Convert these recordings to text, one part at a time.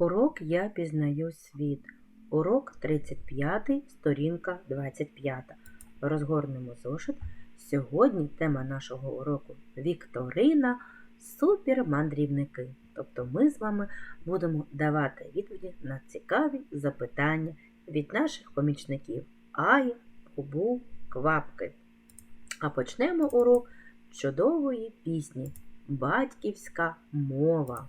Урок Я пізнаю світ. Урок 35, сторінка 25. Розгорнемо зошит. Сьогодні тема нашого уроку Вікторина супермандрівники. Тобто ми з вами будемо давати відповіді на цікаві запитання від наших помічників Аї, Губу, Квапки. А почнемо урок чудової пісні Батьківська мова.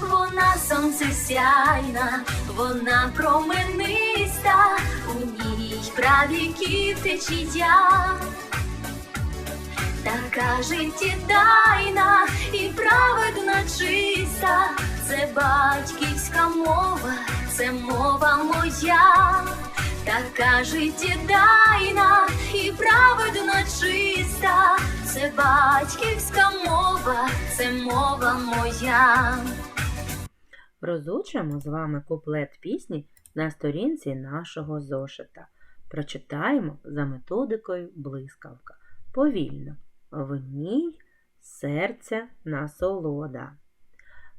Вона сонце сяйна, вона промениста, у ній правіків течія. Така життєдайна і праведна чиста, це батьківська мова, це мова моя, така життєдайна і праведна чиста, це батьківська мова, це мова моя. Розучимо з вами куплет пісні на сторінці нашого зошита. Прочитаємо за методикою блискавка. Повільно. В ній серця насолода.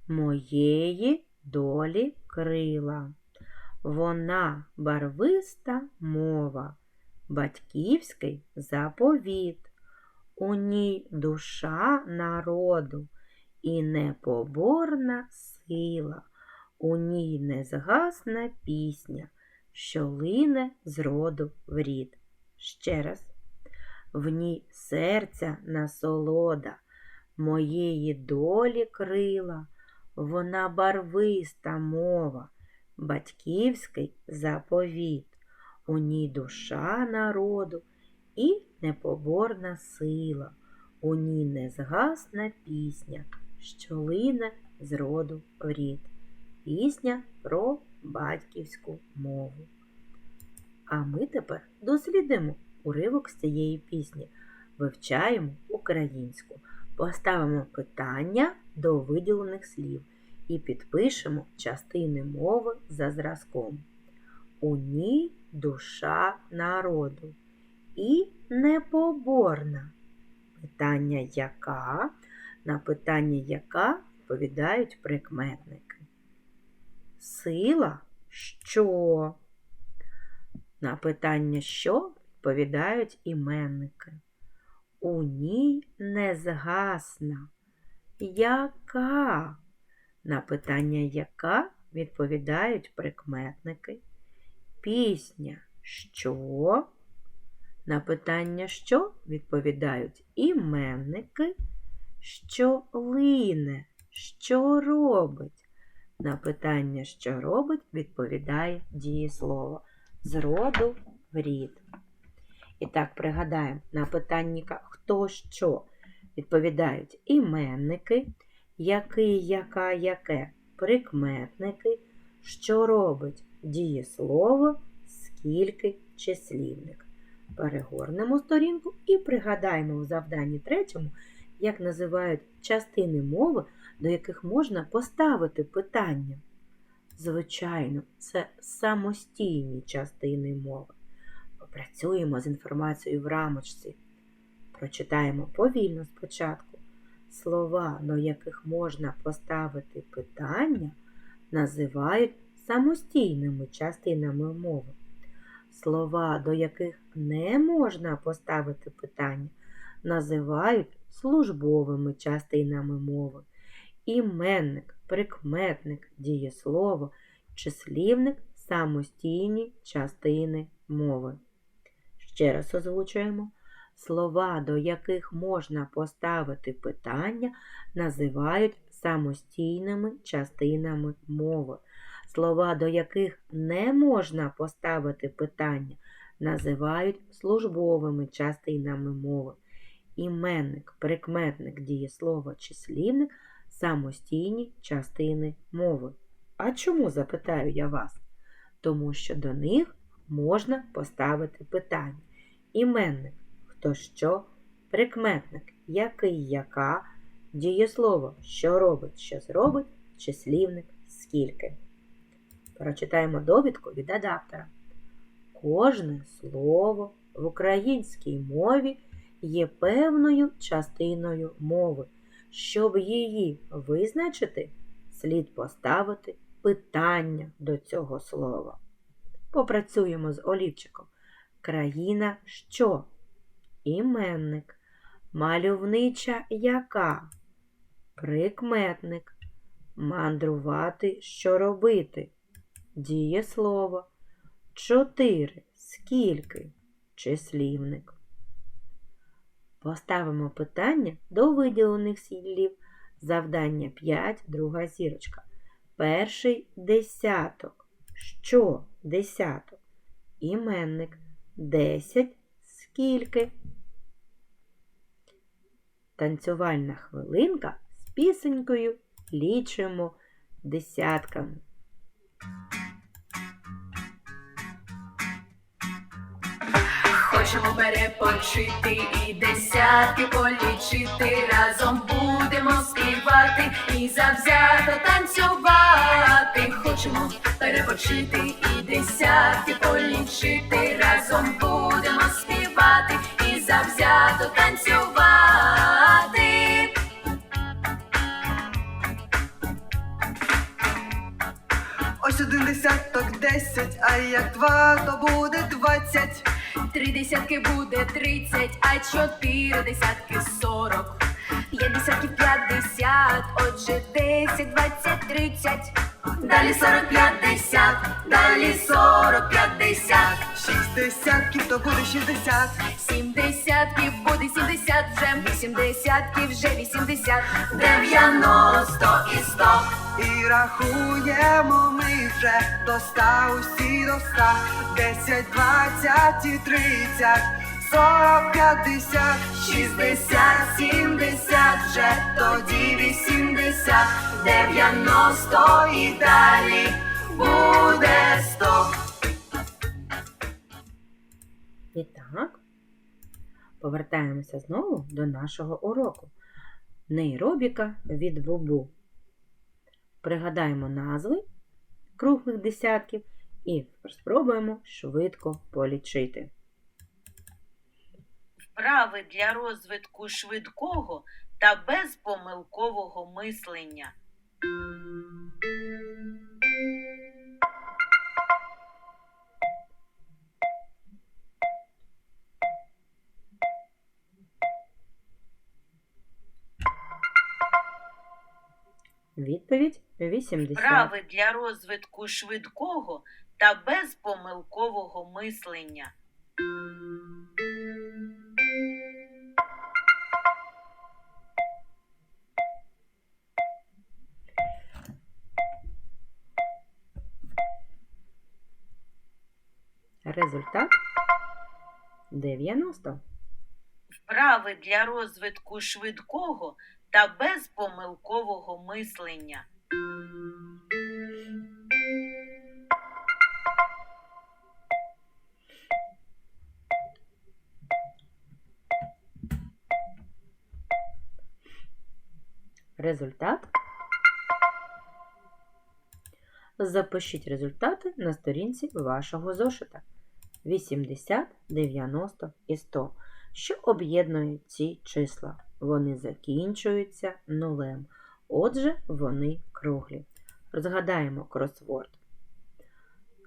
Моєї долі крила. Вона барвиста мова, батьківський заповіт. У ній душа народу і непоборна сила, у ній незгасна пісня, що лине з роду в рід. Ще раз. В ній серця насолода, моєї долі крила, вона барвиста мова, батьківський заповіт, у ній душа народу і непоборна сила, у ній незгасна пісня, що лине з роду в рід. Пісня про батьківську мову. А ми тепер дослідимо уривок з цієї пісні, вивчаємо українську, поставимо питання до виділених слів і підпишемо частини мови за зразком. У ній душа народу і непоборна. Питання яка? На питання яка відповідають прикметники. Сила що? На питання що відповідають іменники. У ній незгасна. Яка? На питання яка відповідають прикметники. Пісня що? На питання що відповідають іменники, що лине, що робить. На питання, що робить, відповідає дієслово з роду в рід. І так пригадаємо, на питанніка хто що відповідають іменники, який, яка, яке прикметники, що робить дієслово, скільки числівник. Перегорнемо сторінку і пригадаємо в завданні третьому, як називають частини мови, до яких можна поставити питання. Звичайно, це самостійні частини мови. Попрацюємо з інформацією в рамочці. Прочитаємо повільно спочатку. Слова, до яких можна поставити питання, називають самостійними частинами мови. Слова, до яких не можна поставити питання, називають службовими частинами мови. Іменник, прикметник, дієслово, числівник самостійні частини мови. Ще раз озвучуємо. Слова, до яких можна поставити питання, називають самостійними частинами мови. Слова, до яких не можна поставити питання, називають службовими частинами мови. Іменник, прикметник, дієслово, числівник самостійні частини мови. А чому запитаю я вас? Тому що до них можна поставити питання. Іменник хто що, прикметник який яка, дієслово що робить, що зробить, числівник скільки. Прочитаємо довідку від адаптера. Кожне слово в українській мові є певною частиною мови. Щоб її визначити, слід поставити питання до цього слова. Попрацюємо з олівчиком. Країна що? Іменник. Мальовнича яка? Прикметник. Мандрувати що робити? Дієслово. Чотири. Скільки? Числівник. Поставимо питання до виділених слів. Завдання 5, друга зірочка. Перший десяток. Що десяток? Іменник. Десять. Скільки? Танцювальна хвилинка з пісенькою лічимо десятками. Хочемо перепочити і десятки полічити. Разом будемо співати і завзято танцювати. Хочемо перепочити і десятки полічити. Разом будемо співати і завзято танцювати. Ось один десяток десять, а як два, то буде двадцять. Три десятки буде тридцять, а чотири десятки сорок. П'ять десятків п'ятдесят, отже десять, двадцять, тридцять. Далі сорок п'ятдесят, далі сорок п'ятдесят. Шість десятків, то буде шістдесят. Сім десятків буде сімдесят, вже вісім десятків, вже вісімдесят. Сто. І рахуємо ми вже до ста, усі до ста. Десять, двадцять і тридцять, сорок, п'ятдесят, Шістдесят, сімдесят, вже тоді вісімдесят, дев'яносто і далі буде сто. І так, повертаємося знову до нашого уроку. Нейробіка від бубу. Пригадаємо назви круглих десятків і спробуємо швидко полічити. Вправи для розвитку швидкого та безпомилкового мислення. Відповідь 80. Вправи для розвитку швидкого та безпомилкового мислення. Результат 90. Вправи для розвитку швидкого та безпомилкового мислення. Результат. Запишіть результати на сторінці вашого зошита 80, 90 і 100. Що об'єднує ці числа? Вони закінчуються нулем. Отже, вони круглі. Розгадаємо кросворд.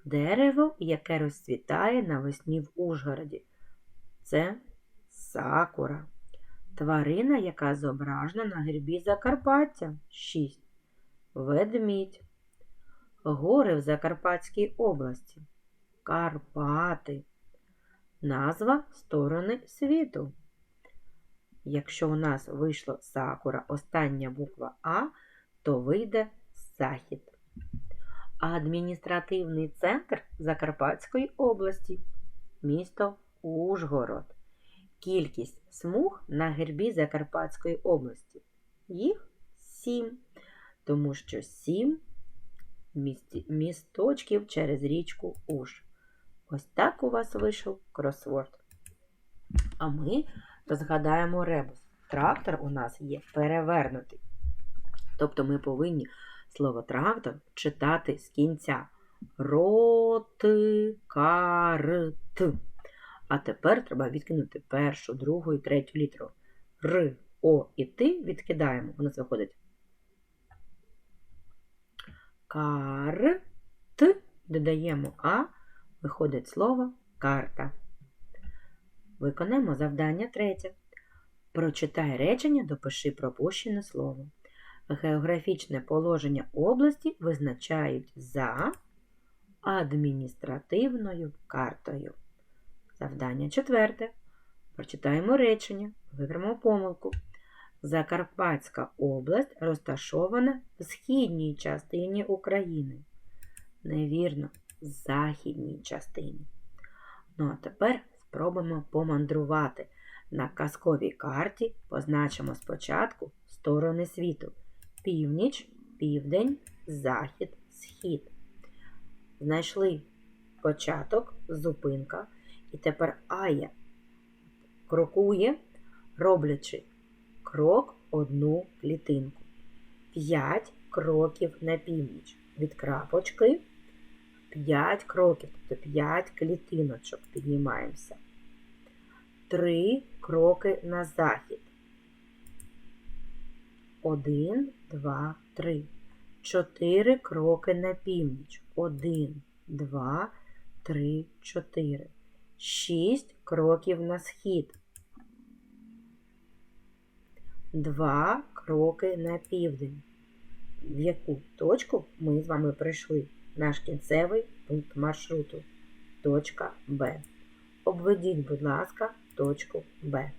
Дерево, яке розцвітає навесні в Ужгороді. Це сакура. Тварина, яка зображена на гербі Закарпаття 6. Ведмідь. Гори в Закарпатській області. Карпати. Назва сторони світу. Якщо у нас вийшло сакура, остання буква А, то вийде захід. Адміністративний центр Закарпатської області. Місто Ужгород. Кількість смуг на гербі Закарпатської області. Їх сім, тому що сім місточків через річку Уж. Ось так у вас вийшов кросворд. А ми розгадаємо ребус. Трактор у нас є перевернутий. Тобто ми повинні слово трактор читати з кінця. Ротикарт. А тепер треба відкинути першу, другу і третю літеру. Р, О і Т відкидаємо. У нас виходить кар, Т, додаємо А, виходить слово карта. Виконаємо завдання третє. Прочитай речення, допиши пропущене слово. Географічне положення області визначають за адміністративною картою. Завдання четверте. Прочитаємо речення, виберемо помилку. Закарпатська область розташована в східній частині України. Невірно, в західній частині. Ну а тепер спробуємо помандрувати. На казковій карті позначимо спочатку сторони світу: північ, південь, захід, схід. Знайшли початок, зупинка, і тепер Ая крокує, роблячи крок одну клітинку. П'ять кроків на північ. Від крапочки 5 кроків, тобто 5 клітиночок піднімаємося. Три кроки на захід. Один, два, три. Чотири кроки на північ. Один, два, три, чотири. Шість кроків на схід. Два кроки на південь. В яку точку ми з вами прийшли? Наш кінцевий пункт маршруту. Точка Б. Обведіть, будь ласка, точку Б.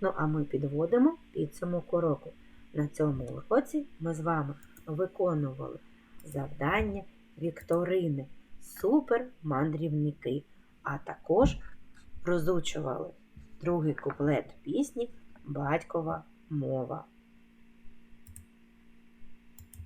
Ну, а ми підводимо підсумок уроку. На цьому уроці ми з вами виконували завдання вікторини, супермандрівники, а також розучували другий куплет пісні Батькова мова.